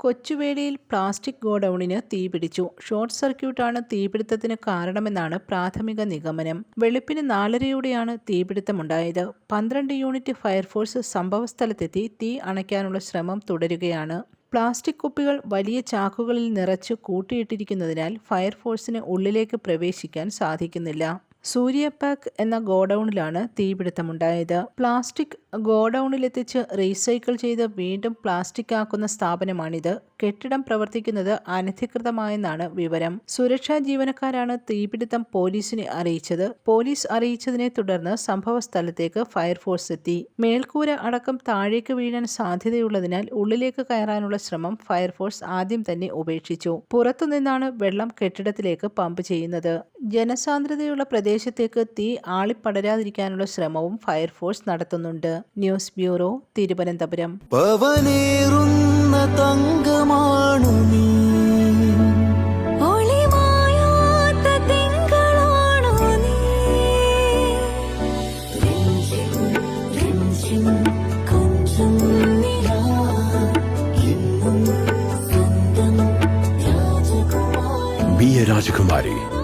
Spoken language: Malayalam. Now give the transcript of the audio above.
കൊച്ചുവേളിയിൽ പ്ലാസ്റ്റിക് ഗോഡൌണിന് തീപിടിച്ചു. ഷോർട്ട് സർക്യൂട്ടാണ് തീപിടുത്തത്തിന് കാരണമെന്നാണ് പ്രാഥമിക നിഗമനം. വെളുപ്പിന് നാലരയോടെയാണ് തീപിടുത്തമുണ്ടായത്. പന്ത്രണ്ട് യൂണിറ്റ് ഫയർഫോഴ്സ് സംഭവസ്ഥലത്തെത്തി തീ അണയ്ക്കാനുള്ള ശ്രമം തുടരുകയാണ്. പ്ലാസ്റ്റിക് കുപ്പികൾ വലിയ ചാക്കുകളിൽ നിറച്ച് കൂട്ടിയിട്ടിരിക്കുന്നതിനാൽ ഫയർഫോഴ്സിന് ഉള്ളിലേക്ക് പ്രവേശിക്കാൻ സാധിക്കുന്നില്ല. സൂര്യപാക്ക് എന്ന ഗോഡൗണിലാണ് തീപിടുത്തമുണ്ടായത്. പ്ലാസ്റ്റിക് ഗോഡൌണിലെത്തിച്ച് റീസൈക്കിൾ ചെയ്ത് വീണ്ടും പ്ലാസ്റ്റിക് ആക്കുന്ന സ്ഥാപനമാണിത്. കെട്ടിടം പ്രവർത്തിക്കുന്നത് അനധികൃതമായെന്നാണ് വിവരം. സുരക്ഷാ ജീവനക്കാരാണ് തീപിടുത്തം പോലീസിനെ അറിയിച്ചത്. പോലീസ് അറിയിച്ചതിനെ തുടർന്ന് സംഭവ സ്ഥലത്തേക്ക് ഫയർഫോഴ്സ് എത്തി. മേൽക്കൂര അടക്കം താഴേക്ക് വീഴാൻ സാധ്യതയുള്ളതിനാൽ ഉള്ളിലേക്ക് കയറാനുള്ള ശ്രമം ഫയർഫോഴ്സ് ആദ്യം തന്നെ ഉപേക്ഷിച്ചു. പുറത്തുനിന്നാണ് വെള്ളം കെട്ടിടത്തിലേക്ക് പമ്പ് ചെയ്യുന്നത്. ജനസാന്ദ്രതയുള്ള പ്രദേശത്തേക്ക് തീ ആളിപ്പടരാതിരിക്കാനുള്ള ശ്രമവും ഫയർഫോഴ്സ് നടത്തുന്നുണ്ട്. News bureau Thiruvananthapuram. തങ്കമാണു നീ. രാജകുമാരി. Be a Rajakumari.